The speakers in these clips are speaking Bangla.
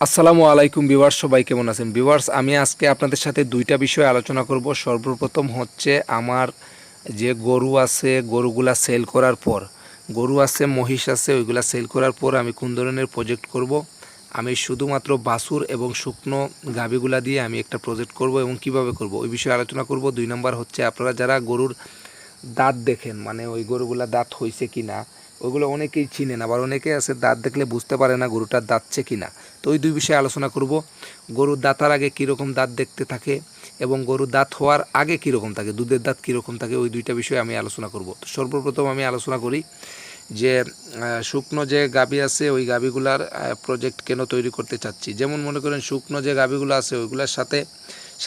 আসসালামু আলাইকুম বিভার্স সবাই কেমন আছেন? বিভার্স আমি আজকে আপনাদের সাথে দুইটা বিষয় আলোচনা করব। সর্বপ্রথম হচ্ছে আমার যে গরু আছে, গরুগুলা সেল করার পর। গরু আছে, মহিষ আছে, ওইগুলা সেল করার পর আমি কোন ধরনের প্রজেক্ট করব? আমি শুধুমাত্র বাছুর এবং শুকনো গাভিগুলা দিয়ে আমি একটা প্রজেক্ট করব এবং কীভাবে করব? ওই বিষয়ে আলোচনা করব। দুই নম্বর হচ্ছে আপনারা যারা গরুর দাঁত দেখেন মানে ওই গরুগুলা দাঁত হয়েছে কি না ওইগুলো অনেকেই চিনেন, আবার অনেকে আছে দাঁত দেখলে বুঝতে পারে না গরুটার দাঁতছে কি না তো ওই দুই বিষয়ে আলোচনা করব। গরুর দাঁতার আগে কীরকম দাঁত দেখতে থাকে এবং গরুর দাঁত হওয়ার আগে কীরকম থাকে, দুধের দাঁত কীরকম থাকে, ওই দুইটা বিষয়ে আমি আলোচনা করব। তো সর্বপ্রথম আমি আলোচনা করি যে শুকনো যে গাভী আছে, ওই গাভীগুলার প্রজেক্ট কেন তৈরি করতে চাচ্ছি? যেমন মনে করেন শুকনো যে গাভীগুলো আছে, ওইগুলোর সাথে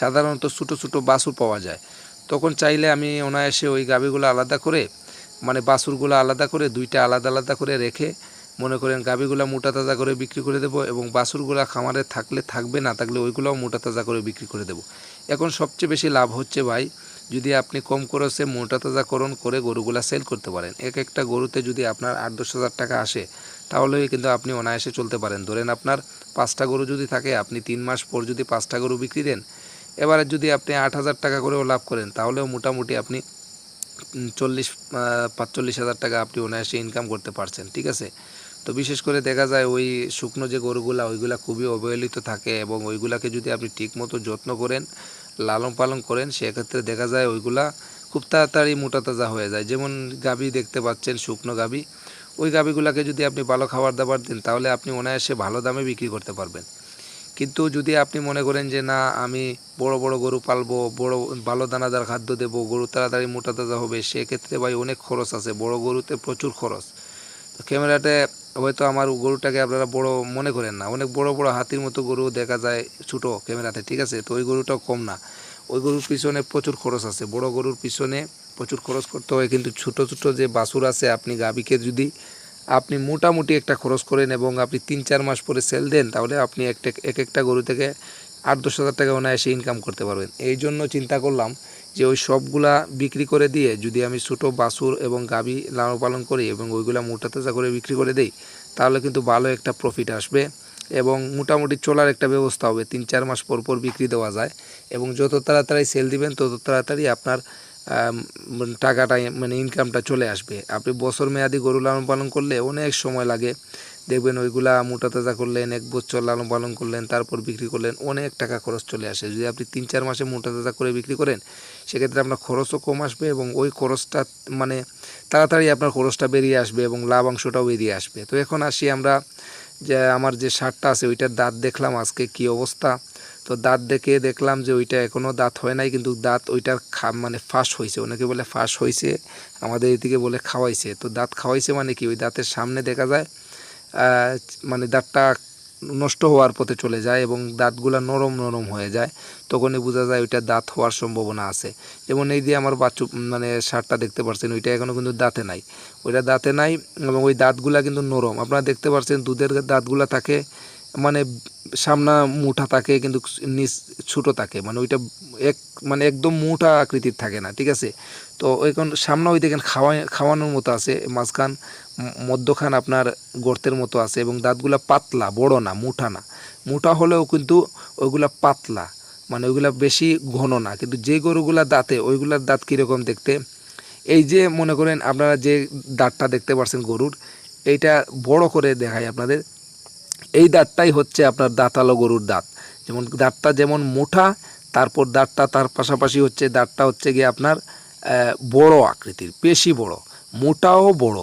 সাধারণত ছোটো ছোটো বাছুর পাওয়া যায়। তখন চাইলে আমি অনায়াসে ওই গাভীগুলো আলাদা করে মানে বাছুরগুলো আলাদা করে, দুইটা আলাদা আলাদা করে রেখে মনে করেন গাভীগুলো মোটা তাজা করে বিক্রি করে দেবো এবং বাছুরগুলো খামারে থাকলে থাকবে, না থাকলে ওইগুলোও মোটা তাজা করে বিক্রি করে দেবো। এখন সবচেয়ে বেশি লাভ হচ্ছে ভাই, যদি আপনি কম খরচে মোটা তাজাকরণ করে গরুগুলা সেল করতে পারেন। এক একটা গরুতে যদি আপনার আট দশ হাজার টাকা আসে, তাহলেই কিন্তু আপনি অনায়াসে চলতে পারেন। ধরেন আপনার পাঁচটা গরু যদি থাকে, আপনি তিন মাস পর যদি পাঁচটা গরু বিক্রি দেন, এবারে যদি আপনি আট হাজার টাকা করেও লাভ করেন, তাহলেও মোটামুটি আপনি চল্লিশ পাঁচচল্লিশ হাজার টাকা আপনি অনায়াসে ইনকাম করতে পারছেন, ঠিক আছে? তো বিশেষ করে দেখা যায় ওই শুকনো যে গরুগুলা, ওইগুলা খুবই অবহেলিত থাকে এবং ওইগুলাকে যদি আপনি ঠিকমতো যত্ন করেন, লালন পালন করেন, সেক্ষেত্রে দেখা যায় ওইগুলা খুব তাড়াতাড়ি মোটা তাজা হয়ে যায়। যেমন গাভী দেখতে পাচ্ছেন, শুকনো গাভী ওই গাভীগুলাকে যদি আপনি ভালো খাবার দাবার দেন, তাহলে আপনি অনায়াসে ভালো দামে বিক্রি করতে পারবেন। কিন্তু যদি আপনি মনে করেন যে, না, আমি বড় বড় গরু পালবো, বড়, ভালো দানাদার খাদ্য দেবো, গরু তাড়াতাড়ি মোটা তাজা হবে, সেক্ষেত্রে ভাই অনেক খরচ আছে, বড় গরুতে প্রচুর খরচ। তো ক্যামেরাতে হয়তো আমার গরুটাকে আপনারা বড় মনে করেন না, অনেক বড় বড় হাতির মতো গরু দেখা যায় ছোটো ক্যামেরাতে, ঠিক আছে? তো ওই গরুটাও কম না। ওই গরুর পিছনে প্রচুর খরচ আছে, বড় গরুর পিছনে প্রচুর খরচ করতে হয়, কিন্তু ছোট ছোট যে বাছুর আছে, আপনি গাভীকে যদি আপনি মোটামুটি একটা খরচ করেন এবং আপনি তিন, চার মাস পরে সেল দেন, তাহলে আপনি একটা এক একটা গরু থেকে আট, দশ হাজার টাকা অনায়াসে ইনকাম করতে পারবেন। এই জন্য চিন্তা করলাম যে ওই সবগুলা বিক্রি করে দিয়ে যদি আমি ছোটো বাছুর এবং গাভী লালন পালন করি এবং ওইগুলা মোটা তাজা করে বিক্রি করে দেই, তাহলে কিন্তু ভালো একটা প্রফিট আসবে এবং মোটামুটি চলার একটা ব্যবস্থা হবে। তিন, চার মাস পর পর বিক্রি দেওয়া যায় এবং যত তাড়াতাড়ি সেল দিবেন, তত তাড়াতাড়ি আপনার টাকাটা মানে ইনকামটা চলে আসবে। আপনি বছর মেয়াদি গরু লালন পালন করলে অনেক সময় লাগে। দেখবেন ওইগুলা মোটা তাজা করলেন, এক বছর লালন পালন করলেন, তারপর বিক্রি করলেন, অনেক টাকা খরচ চলে আসে। যদি আপনি তিন চার মাসে মোটা তাজা করে বিক্রি করেন, সেক্ষেত্রে আপনার খরচও কম আসবে এবং ওই খরচটা মানে তাড়াতাড়ি আপনার খরচটা বেরিয়ে আসবে এবং লাভাংশটাও বেরিয়ে আসবে। তো এখন আসি আমরা, যে আমার যে শার্টটা আছে, ওইটার দাঁত দেখলাম আজকে কি অবস্থা। তো দাঁত দেখে দেখলাম যে ওইটা এখনও দাঁত হয় নাই, কিন্তু দাঁত ওইটার খা মানে ফাঁস হয়েছে অনেকে বলে ফাঁস হয়েছে আমাদের এদিকে বলে খাওয়াইছে। তো দাঁত খাওয়াইছে মানে কি? ওই দাঁতের সামনে দেখা যায় মানে দাঁতটা নষ্ট হওয়ার পথে চলে যায় এবং দাঁতগুলা নরম নরম হয়ে যায়। তখনই বোঝা যায় ওইটা দাঁত হওয়ার সম্ভাবনা আছে। যেমন এই দিয়ে আমার বাচ্চু মানে শার্টটা দেখতে পাচ্ছেন ওইটা এখনও কিন্তু দাঁতে নাই। ওইটা দাঁতে নাই এবং ওই দাঁতগুলা কিন্তু নরম। আপনারা দেখতে পাচ্ছেন দুধের দাঁতগুলা থাকে মানে সামনা মুঠা থাকে কিন্তু নিচ ছোটো থাকে। মানে ওইটা এক মানে একদম মুঠা আকৃতির থাকে না, ঠিক আছে? তো এখন সামনা ওই দেখেন খাওয়া, খাওয়ানোর মতো আছে, মাঝখান মধ্যখান আপনার গর্তের মতো আছে এবং দাঁতগুলা পাতলা, বড় না মুঠা না। মুঠা হলেও কিন্তু ওইগুলা পাতলা মানে ওইগুলা বেশি ঘন না, কিন্তু যে গরুগুলা দাঁতে ওইগুলার দাঁত কীরকম দেখতে? এই যে মনে করেন আপনারা যে দাঁতটা দেখতে পাচ্ছেন গরুর, এইটা বড় করে দেখায় আপনাদের। এই দাঁতটাই হচ্ছে আপনার দাঁতালো গরুর দাঁত। যেমন দাঁতটা যেমন মোটা, তারপর দাঁতটা তার পাশাপাশি হচ্ছে দাঁতটা হচ্ছে গিয়ে আপনার বড় আকৃতির, বেশি বড়, মোটাও বড়।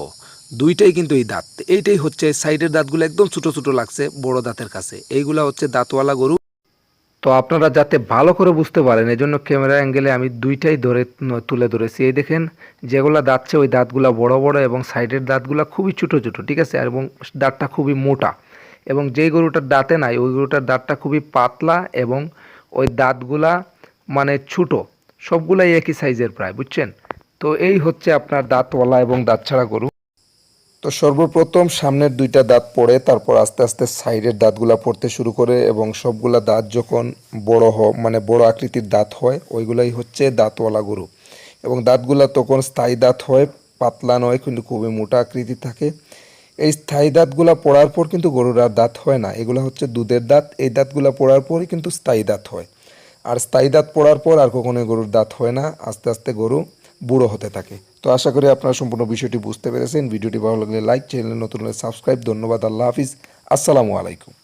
দুইটাই কিন্তু এই দাঁত। এইটাই হচ্ছে সাইডের দাঁতগুলো একদম ছোটো ছোটো লাগছে বড় দাঁতের কাছে। এইগুলা হচ্ছে দাঁতওয়ালা গরু। তো আপনারা যাতে ভালো করে বুঝতে পারেন, এজন্য ক্যামেরা অ্যাঙ্গেলে আমি দুইটাই ধরে, তুলে ধরেছি। এই দেখেন, যেগুলো দাঁতছে ওই দাঁতগুলো বড় বড় এবং সাইডের দাঁতগুলো খুবই ছোটো ছোটো, ঠিক আছে? এবং দাঁতটা খুবই মোটা। এবং যেই গরুটার দাঁতে নাই, ওই গরুটার দাঁতটা খুবই পাতলা এবং ওই দাঁতগুলা মানে ছোটো, সবগুলাই একই সাইজের প্রায়, বুঝছেন? তো এই হচ্ছে আপনার দাঁতওয়ালা এবং দাঁত ছাড়া গরু। তো সর্বপ্রথম সামনের দুইটা দাঁত পড়ে, তারপর আস্তে আস্তে সাইডের দাঁতগুলা পড়তে শুরু করে এবং সবগুলা দাঁত যখন বড় হ মানে বড় আকৃতির দাঁত হয়, ওইগুলাই হচ্ছে দাঁতওয়ালা গরু। এবং দাঁতগুলা তখন স্থায়ী দাঁত হয়, পাতলা নয়, কিন্তু খুবই মোটা আকৃতির থাকে। এই স্থায়ী দাঁতগুলো পড়ার পর কিন্তু গরুর আর দাঁত হয় না। এগুলো হচ্ছে দুধের দাঁত। এই দাঁতগুলো পড়ার পরই কিন্তু স্থায়ী দাঁত হয়। আর স্থায়ী দাঁত পড়ার পর আর কখনোই গরুর দাঁত হয় না। আস্তে আস্তে গরু বুড়ো হতে থাকে। তো আশা করি আপনারা সম্পূর্ণ বিষয়টি বুঝতে পেরেছেন। ভিডিওটি ভালো লাগলে লাইক, চ্যানেলে নতুন হলে সাবস্ক্রাইব। ধন্যবাদ। আল্লাহ হাফিজ। আসসালামু আলাইকুম।